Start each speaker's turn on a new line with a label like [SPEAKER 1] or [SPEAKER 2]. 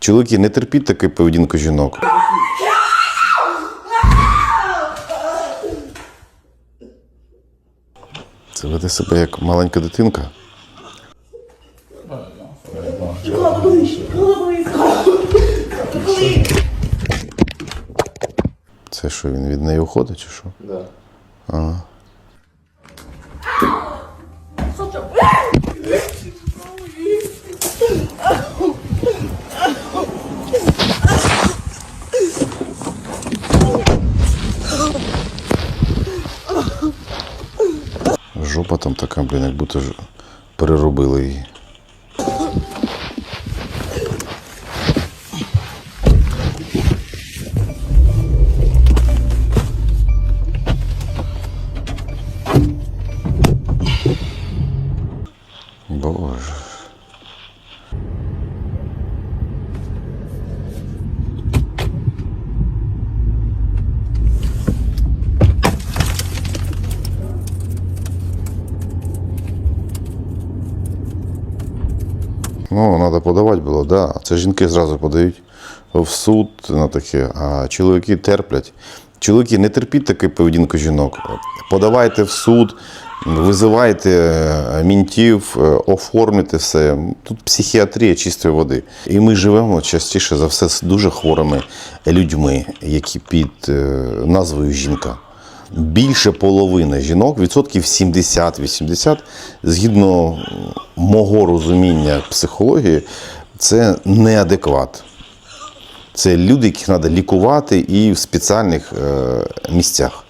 [SPEAKER 1] Чоловіки, не терпіть таку поведінку жінок. Це веде себе як маленька дитинка. Це що, він від неї уходить чи що?
[SPEAKER 2] Да.
[SPEAKER 1] Жопа там така, блін, як будто ж переробили її. Боже. Ну, треба подавати було, да. Це жінки зразу подають в суд на таке, а чоловіки терплять. Чоловіки, не терпіть таку поведінку жінок. Подавайте в суд, визивайте е, мінтів, е, оформлюйте все. Тут психіатрія чистої води. І ми живемо частіше за все з дуже хворими людьми, які під е, назвою жінка. Більше половини жінок, відсотків 70-80, згідно мого розуміння психології, це неадекват. Це люди, яких треба лікувати і в спеціальних е, місцях.